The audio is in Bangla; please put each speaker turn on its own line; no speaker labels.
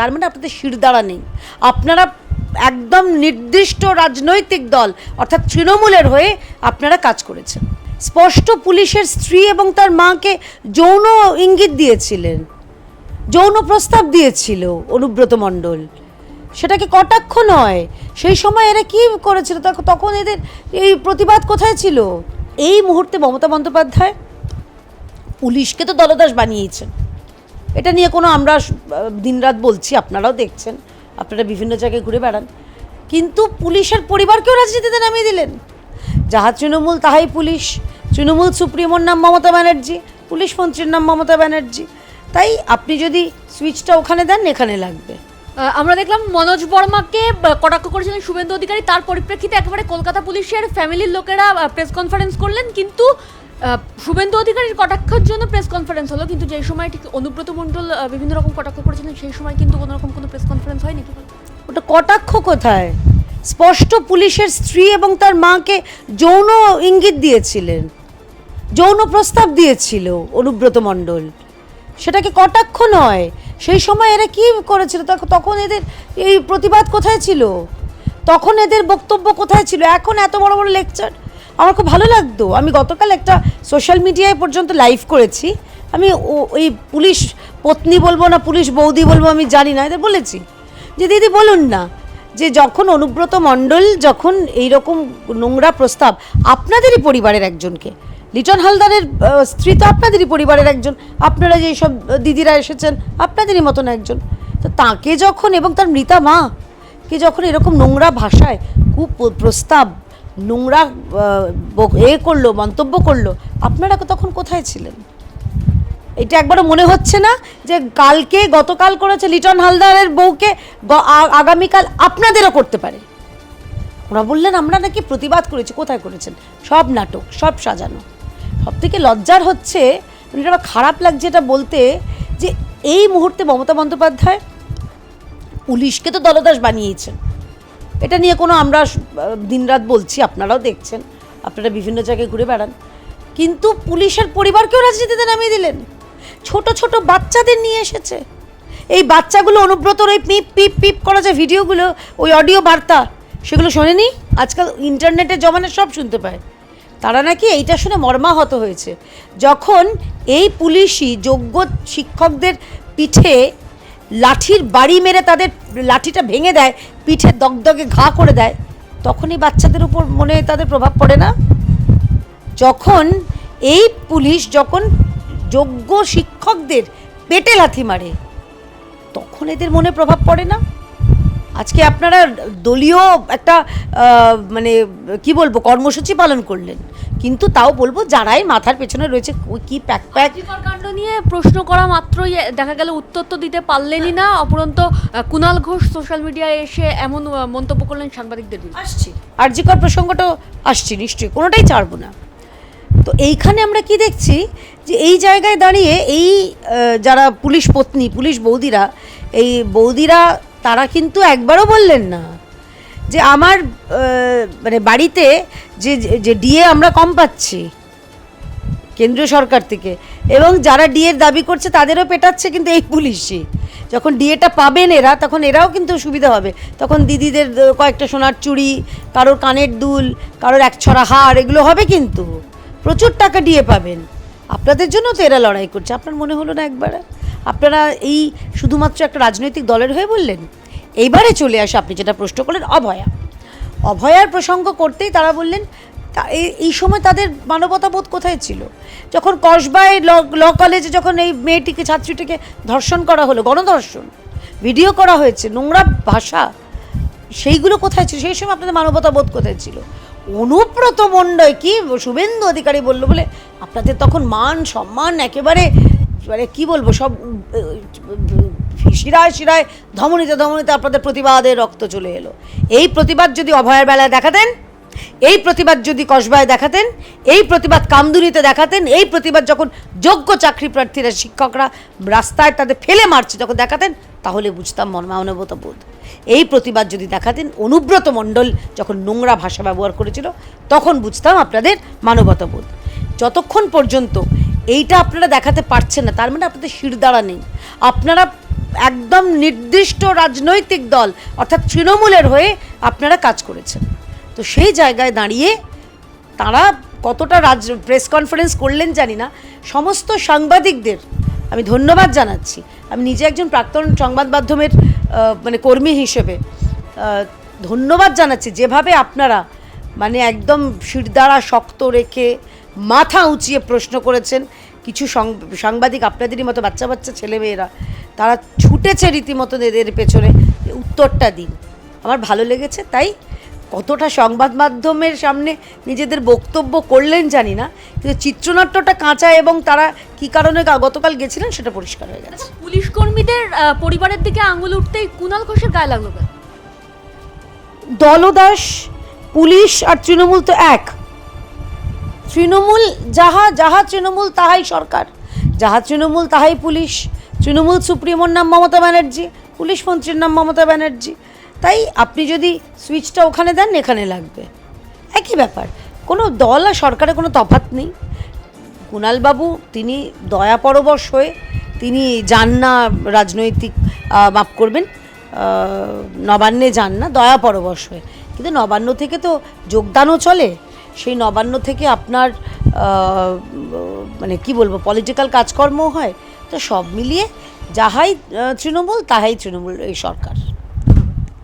তার মানে আপনাদের শিরদাঁড়া নেই। আপনারা একদম নির্দিষ্ট রাজনৈতিক দল, অর্থাৎ তৃণমূলের হয়ে আপনারা কাজ করেছেন। স্পষ্ট পুলিশের স্ত্রী এবং তার মাকে যৌন ইঙ্গিত দিয়েছিলেন। যৌন প্রস্তাব দিয়েছিল অনুব্রত মণ্ডল। সেটাকে কটাক্ষ নয়? সেই সময় এরা কি করেছিল? তখ- তখন এদের এই প্রতিবাদ কোথায় ছিল? এই মুহূর্তে মমতা বন্দ্যোপাধ্যায় পুলিশকে তো দলদাস বানিয়েছেন। এটা নিয়ে কোনো আমরা দিনরাত বলছি, আপনারাও দেখছেন, আপনারা বিভিন্ন জায়গায় ঘুরে বেড়ান। কিন্তু পুলিশের পরিবারকেও রাজনীতিতে নামিয়ে দিলেন। যাহা তৃণমূল তাহাই পুলিশ। তৃণমূল সুপ্রিমোর নাম মমতা ব্যানার্জি, পুলিশ মন্ত্রীর নাম মমতা ব্যানার্জি। তাই আপনি যদি সুইচটা ওখানে দেন, এখানে লাগবে।
আমরা দেখলাম মনোজ বর্মাকে কটাক্ষ করেছিলেন শুভেন্দু অধিকারী। তার পরিপ্রেক্ষিতে একেবারে কলকাতা পুলিশের ফ্যামিলির লোকেরা প্রেস কনফারেন্স করলেন। কিন্তু শুভেন্দু অধিকারীর কটাক্ষের জন্য প্রেস কনফারেন্স হলো, কিন্তু যে সময় ঠিক অনুব্রত মণ্ডল বিভিন্ন রকম কটাক্ষ করেছিলেন, সেই সময় কিন্তু কোনো রকম কোনো প্রেস কনফারেন্স হয়নি। কি
ওটা কটাক্ষ কোথায়? স্পষ্ট পুলিশের স্ত্রী এবং তার মাকে যৌন ইঙ্গিত দিয়েছিলেন। যৌন প্রস্তাব দিয়েছিল অনুব্রত মণ্ডল। সেটাকে কটাক্ষ নয়? সেই সময় এরা কি করেছিল? তখ- তখন এদের এই প্রতিবাদ কোথায় ছিল? তখন এদের বক্তব্য কোথায় ছিল? এখন এত বড় বড় লেকচার আমার খুব ভালো লাগতো। আমি গতকাল একটা সোশ্যাল মিডিয়ায় পর্যন্ত লাইভ করেছি। আমি ওই পুলিশ পত্নী বলব না, পুলিশ বৌদি বলব, আমি জানি না, এদের বলেছি। যে দিদি বলুন না, যে যখন অনুব্রত মণ্ডল যখন এই রকম নোংরা প্রস্তাব আপনাদেরই পরিবারের একজনকে, লিটন হালদারের স্ত্রী তো আপনাদেরই পরিবারের একজন, আপনারা যেই সব দিদিরা এসেছেন, আপনাদেরই মতন একজন, তো তাকে যখন এবং তার মৃতা মা, কে যখন এরকম নোংরা ভাষায় খুব প্রস্তাব নোংরা এ করল, মন্তব্য করল, আপনারা তখন কোথায় ছিলেন? এটা একবারও মনে হচ্ছে না যে কালকে গতকাল করেছে লিটন হালদারের বউকে আগামীকাল আপনাদেরও করতে পারে। ওরা বললেন, আমরা নাকি প্রতিবাদ করেছি, কোথায় করেছেন? সব নাটক, সব সাজানো। সব থেকে লজ্জার হচ্ছে মানে এটা আমার খারাপ লাগছে এটা বলতে, যে এই মুহূর্তে মমতা বন্দ্যোপাধ্যায় পুলিশকে তো দলদাস বানিয়েছেন। এটা নিয়ে কোনো আমরা দিনরাত বলছি, আপনারাও দেখছেন, আপনারা বিভিন্ন জায়গায় ঘুরে বেড়ান। কিন্তু পুলিশের পরিবারকেও রাজনীতিতে নামিয়ে দিলেন। ছোট ছোট বাচ্চাদের নিয়ে এসেছে। এই বাচ্চাগুলো অনুব্রতর ওই পিপ পিপ পিপ করা যে ভিডিওগুলো, ওই অডিও বার্তা, সেগুলো শোনেনি? আজকাল ইন্টারনেটে জমানে সব শুনতে পায়। তারা নাকি এইটা শুনে মর্মাহত হয়েছে। যখন এই পুলিশই যোগ্য শিক্ষকদের পিঠে লাঠির বাড়ি মেরে তাদের লাঠিটা ভেঙে দেয়, পিঠে দগদগে ঘা করে দেয়, তখনই বাচ্চাদের উপর মনে তাদের প্রভাব পড়ে না? যখন এই পুলিশ যখন যোগ্য শিক্ষকদের পেটে লাথি মারে, তখন এদের মনে প্রভাব পড়ে না? আজকে আপনারা দলীয় একটা মানে কি বলব কর্মসূচি পালন করলেন। কিন্তু তাও বলব যারাই মাথার পেছনে রয়েছে ওই কি প্যাক প্যাক
কাণ্ড নিয়ে প্রশ্ন করা মাত্রই দেখা গেল উত্তর তো দিতে পারলেনই না। অপরন্ত কুনাল ঘোষ সোশ্যাল মিডিয়ায় এসে এমন মন্তব্য করলেন সাংবাদিকদের
আসছি। আরজিকর প্রসঙ্গটাও আসছি নিশ্চয়ই কোনোটাই ছাড়বো না। তো এইখানে আমরা কি দেখছি যে এই জায়গায় দাঁড়িয়ে এই যারা পুলিশ পত্নী পুলিশ বৌদিরা এই বৌদিরা তারা কিন্তু একবারও বললেন না। যে আমার মানে বাড়িতে যে যে ডিএ আমরা কম পাচ্ছি, কেন্দ্রীয় সরকার থেকে, এবং যারা ডিএর দাবি করছে তাদেরও পেটাচ্ছে কিন্তু এই পুলিশই। যখন ডিএটা পাবেন এরা, তখন এরাও কিন্তু সুবিধা হবে। তখন দিদিদের কয়েকটা সোনার চুড়ি, কারোর কানের দুল, কারোর এক ছড়া হার, এগুলো হবে কিন্তু। প্রচুর টাকা ডিএ পাবেন। আপনাদের জন্য তো এরা লড়াই করছে, আপনার মনে হলো না একবার? আপনারা এই শুধুমাত্র একটা রাজনৈতিক দলের হয়ে বললেন? এইবারে চলে আসে আপনি যেটা প্রশ্ন করলেন, অভয়া। অভয়ার প্রসঙ্গ করতেই তারা বললেন এই- সময় তাদের মানবতা বোধ কোথায় ছিল? যখন কসবায় ল ল কলেজে যখন এই মেয়েটিকে, ছাত্রীটিকে ধর্ষণ করা হলো, গণধর্ষণ, ভিডিও করা হয়েছে, নোংরা ভাষা, সেইগুলো কোথায় ছিল? সেই সময় আপনাদের মানবতা বোধ কোথায় ছিল? অনুব্রত মণ্ডল কি শুভেন্দু অধিকারী বলল বলে, আপনাদের তখন মান, সম্মান একেবারে মানে কি বলব, সব শিরায় শিরায়, ধমনীতে ধমনীতে আপনাদের প্রতিবাদের রক্ত চলে এলো। এই প্রতিবাদ যদি অভয়ের বেলায় দেখাতেন, এই প্রতিবাদ যদি কসবায় দেখাতেন, এই প্রতিবাদ কামদুনিতে দেখাতেন, এই প্রতিবাদ যখন যোগ্য চাকরি প্রার্থীরা, শিক্ষকরা রাস্তায় তাদের ফেলে মারছে যখন দেখাতেন, তাহলে বুঝতাম মর্মানুভূত বোধ। এই প্রতিবাদ যদি দেখাতেন, অনুব্রত মণ্ডল যখন নোংরা ভাষা ব্যবহার করেছিল, তখন বুঝতাম আপনাদের মানবতা বোধ। যতক্ষণ পর্যন্ত এইটা আপনারা দেখাতে পারছেন না, তার মানে আপনাদের শিরদাঁড়া নেই। আপনারা একদম নির্দিষ্ট রাজনৈতিক দল, অর্থাৎ তৃণমূলের হয়ে আপনারা কাজ করেছেন। তো সেই জায়গায় দাঁড়িয়ে তারা কতটা রাজ, প্রেস কনফারেন্স করলেন জানি না। সমস্ত সাংবাদিকদের আমি ধন্যবাদ জানাচ্ছি। আমি নিজে একজন প্রাক্তন সংবাদ মাধ্যমের মানে কর্মী হিসেবে ধন্যবাদ জানাচ্ছি। যেভাবে আপনারা মানে একদম শিরদাঁড়া শক্ত রেখে মাথা উঁচিয়ে প্রশ্ন করেছেন। কিছু সং- সাংবাদিক আপনাদেরই মতো বাচ্চা বাচ্চা ছেলেমেয়েরা তারা ছুটেছে রীতিমতো এদের পেছনে। উত্তরটা দিন। আমার ভালো লেগেছে তাই কতটা সংবাদ মাধ্যমের সামনে নিজেদের বক্তব্য করলেন জানি না কিন্তু চিত্রনাট্যটা কাঁচা এবং তারা কি কারণে গতকাল গেছিলেন সেটা পরিষ্কার হয়ে গেছে।
পুলিশ কর্মীদের পরিবারের দিকে আঙুল উঠতেই কুণাল ঘোষের গায়ে লাগল
দলদাস পুলিশ আর তৃণমূল তো এক। তৃণমূল, যাহা যাহা তৃণমূল, তাহাই সরকার। যাহা তৃণমূল, তাহাই পুলিশ। তৃণমূল সুপ্রিমোর নাম মমতা ব্যানার্জি, পুলিশ মন্ত্রীর নাম মমতা ব্যানার্জি। তাই আপনি যদি সুইচটা ওখানে দেন, এখানে লাগবে। একই ব্যাপার। কোনো দল আর সরকারের কোনো তফাৎ নেই। কুণালবাবু, তিনি দয়া পরবশ হয়ে তিনি যান না রাজনৈতিক মাফ করবেন নবান্নে যান না, দয়া পরবশ হয়ে। কিন্তু নবান্ন থেকে তো যোগদানও চলে। সেই নবান্ন থেকে আপনার মানে কি বলব পলিটিক্যাল কাজকর্মও হয়। তো সব মিলিয়ে যাহাই তৃণমূল তাহাই তৃণমূল, এই সরকার।